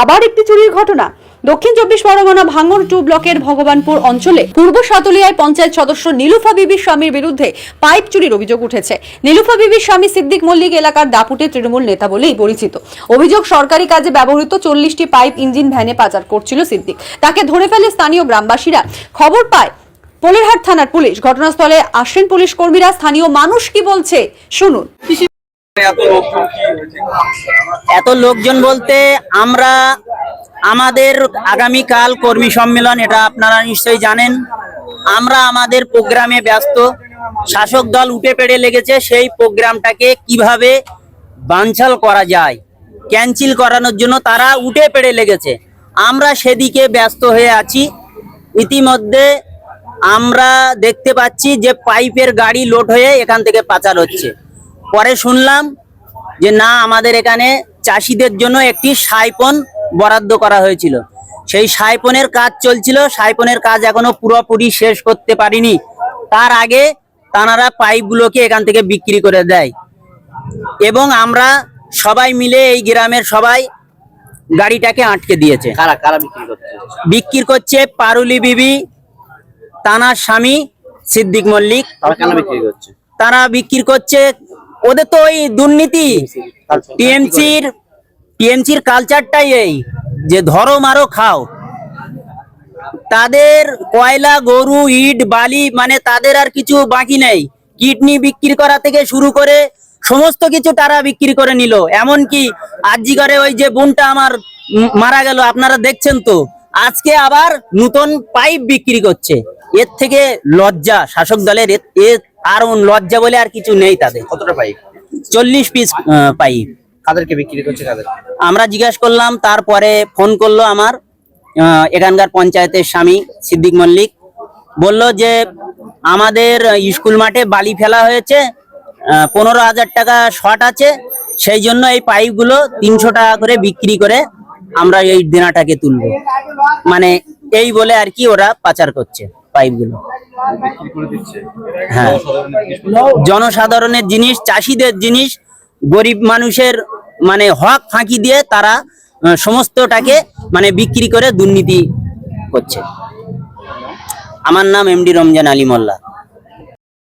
আবার একটি চুরির ঘটনা। দক্ষিণ চব্বিশ পরগনা ভাঙর টু ব্লকের ভগবানপুর অঞ্চলে পূর্ব সাতলিয়ায় পঞ্চায়েত সদস্য নীলুফা বিবির স্বামীর বিরুদ্ধে পাইপ চুরির অভিযোগ উঠেছে। নীলুফা বিবির স্বামী সিদ্দিক মল্লিক এলাকার দাপুটে তৃণমূল নেতা বলেই পরিচিত। অভিযোগ সরকারি কাজে ব্যবহৃত চল্লিশটি পাইপ ইঞ্জিন ভ্যানে পাচার করছিল সিদ্দিক। তাকে ধরে ফেলে স্থানীয় গ্রামবাসীরা খবর পায় পোলেরহাট থানার পুলিশ। ঘটনাস্থলে আসেন পুলিশ কর্মীরা। স্থানীয় মানুষ কি বলছে? শুনুন। এত লোকজন বলতে আমরা আমাদের আগামীকাল কর্মী সম্মেলন, এটা আপনারা নিশ্চয়ই জানেন। আমরা আমাদের প্রোগ্রামে ব্যস্ত। শাসক দল উঠে পেড়ে লেগেছে, সেই প্রোগ্রামটাকে কীভাবে বানচাল করা যায়, ক্যান্সেল করানোর জন্য তারা উঠে পেড়ে লেগেছে। আমরা সেদিকে ব্যস্ত হয়ে আছি। ইতিমধ্যে আমরা দেখতে পাচ্ছি যে পাইপের গাড়ি লোড হয়ে এখান থেকে পাচার হচ্ছে। পরে শুনলাম যে না আমাদের এখানে চাষিদের জন্য একটি সাইপন বরাদ্দ করা হয়েছিল। সেই সাইপনের কাজ চলছিল। সাইপনের কাজ এখনও পুরোপুরি শেষ করতে পারিনি। তার আগে তানারা পাইপগুলোকে এখান থেকে বিক্রি করে দেয়। এবং আমরা সবাই মিলে এই গ্রামের সবাই গাড়িটাকে আটকে দিয়েছে। কারা কারা বিক্রি করছে? বিক্রি করছে পারুলি বিবি তানার স্বামী সিদ্দিক মল্লিক। তারা বিক্রি করছে? তারা বিক্রি করছে ওদের তো ওই দুর্নীতি। টিএমসির টিএমসির কালচারটাই এই যে ধরো মারো খাও। তাদের কয়লা গরু ইট বালি মানে তাদের আর কিছু বাকি নেই। কিডনি বিক্রি করা থেকে শুরু করে সমস্ত কিছু তারা বিক্রি করে নিল। এমনকি আজি করে ওই যে বোনটা আমার মারা গেল আপনারা দেখছেন তো। আজকে আবার নতুন পাইপ বিক্রি করছে। এর থেকে লজ্জা শাসক দলের এর- এর আর লজ্জা বলে আর কিছু নেই তাদের। কতটা পাইপ চল্লিশ পিস পাইপ কাদেরকে বিক্রি করছে কাদের? আমরা জিজ্ঞাসা করলাম তারপরে ফোন করল আমার এখানকার পঞ্চায়েতের স্বামী সিদ্দিক মল্লিক। বলল যে আমাদের স্কুল মাঠে বালি ফেলা হয়েছে পনেরো হাজার টাকা শর্ট আছে সেই জন্য এই পাইপগুলো তিনশো টাকা করে বিক্রি করে আমরা এই দেনাটাকে তুলবো। মানে এই বলে আর কি ওরা পাচার করছে পাইপগুলো। হ্যাঁ। জনসাধারণের জিনিস চাষিদের জিনিস গরিব মানুষের মানে হক ফাঁকি দিয়ে তারা সমস্তটাকে মানে বিক্রি করে দুর্নীতি করছে। আমার নাম এমডি রমজান আলী মোল্লা।